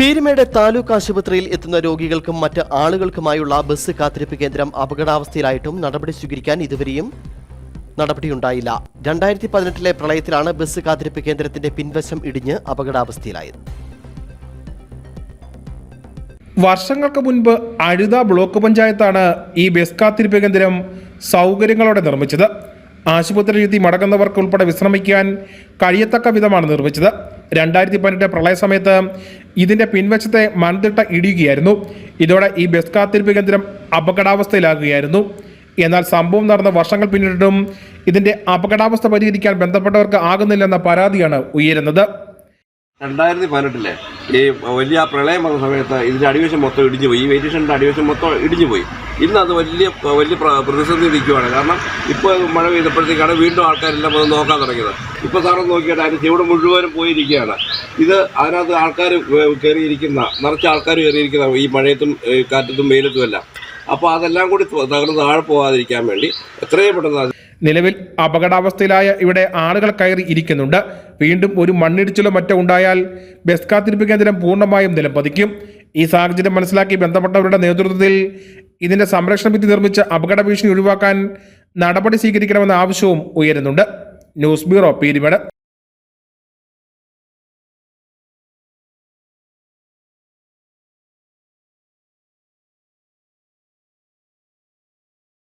പീരുമേട് താലൂക്ക് ആശുപത്രിയിൽ എത്തുന്ന രോഗികൾക്കും മറ്റ് ആളുകൾക്കുമായുള്ള ബസ് കാത്തിരിപ്പ് കേന്ദ്രം അപകടാവസ്ഥയിലായിട്ടും നടപടി സ്വീകരിക്കാൻ ഇതുവരെയും നടപടിയുണ്ടായില്ല. രണ്ടായിരത്തി പതിനെട്ടിലെ പ്രളയത്തിലാണ് ബസ് കാത്തിരിപ്പ് കേന്ദ്രത്തിന്റെ പിൻവശം ഇടിഞ്ഞ് അപകടാവസ്ഥയിലായത്. വർഷങ്ങൾക്ക് മുൻപ് അഴുത ബ്ലോക്ക് പഞ്ചായത്താണ് ഈ ബസ് കാത്തിരിപ്പ് കേന്ദ്രം സൗകര്യങ്ങളോടെ നിർമ്മിച്ചത്. ആശുപത്രിയിലെത്തി മടങ്ങുന്നവർക്ക് ഉൾപ്പെടെ വിശ്രമിക്കാൻ കഴിയത്തക്ക വിധമാണ് നിർമ്മിച്ചത്. രണ്ടായിരത്തി പതിനെട്ട് പ്രളയ സമയത്ത് ഇതിന്റെ പിൻവശത്തെ മൺതിട്ട ഇടിയുകയായിരുന്നു. ഇതോടെ ഈ ബസ് കാത്തിരിപ്പ് കേന്ദ്രം അപകടാവസ്ഥയിലാകുകയായിരുന്നു. എന്നാൽ സംഭവം നടന്ന വർഷങ്ങൾ പിന്നിട്ടിട്ടും ഇതിന്റെ അപകടാവസ്ഥ പരിഹരിക്കാൻ ബന്ധപ്പെട്ടവർക്ക് ആകുന്നില്ലെന്ന പരാതിയാണ് ഉയരുന്നത്. രണ്ടായിരത്തി പതിനെട്ടിലെ ഈ വലിയ പ്രളയം വന്ന സമയത്ത് ഇതിന്റെ അടിവശം മൊത്തം ഇടിഞ്ഞു പോയി ഈ വെയിറ്റേഷന്റെ അടിവശം മൊത്തം ഇടിഞ്ഞു പോയി ഇന്ന് അത് വലിയ വലിയ പ്ര- പ്രതിസന്ധി ഇരിക്കുവാണ്. കാരണം ഇപ്പോൾ മഴ പെയ്തപ്പോഴത്തേക്കാണ് വീണ്ടും ആൾക്കാരെല്ലാം അത് നോക്കാൻ തുടങ്ങിയത്. ഇപ്പോൾ സാറ് നോക്കിയിട്ട് അതിന് ചൂട് മുഴുവനും പോയിരിക്കുകയാണ്. ഇത് അതിനകത്ത് ആൾക്കാർ കയറിയിരിക്കുന്ന നിറച്ച ആൾക്കാർ കയറിയിരിക്കുന്ന ഈ മഴയത്തും കാറ്റത്തും വെയിലത്തും എല്ലാം. അപ്പോൾ അതെല്ലാം കൂടി തകർന്ന് താഴെ പോകാതിരിക്കാൻ വേണ്ടി എത്രയും പെട്ടെന്ന് നിലവിൽ അപകടാവസ്ഥയിലായ ഇവിടെ ആളുകൾ കയറി ഇരിക്കുന്നുണ്ട്. വീണ്ടും ഒരു മണ്ണിടിച്ചിലോ മറ്റോ ഉണ്ടായാൽ ബസ് കാത്തിരിപ്പ് കേന്ദ്രം പൂർണമായും നിലംപതിക്കും. ഈ സാഹചര്യം മനസ്സിലാക്കി ബന്ധപ്പെട്ടവരുടെ നേതൃത്വത്തിൽ ഇതിന്റെ സംരക്ഷണ ഭിത്തി നിർമ്മിച്ച് അപകട ഭീഷണി ഒഴിവാക്കാൻ നടപടി സ്വീകരിക്കണമെന്ന ആവശ്യവും ഉയരുന്നുണ്ട്. News bureau Peermade.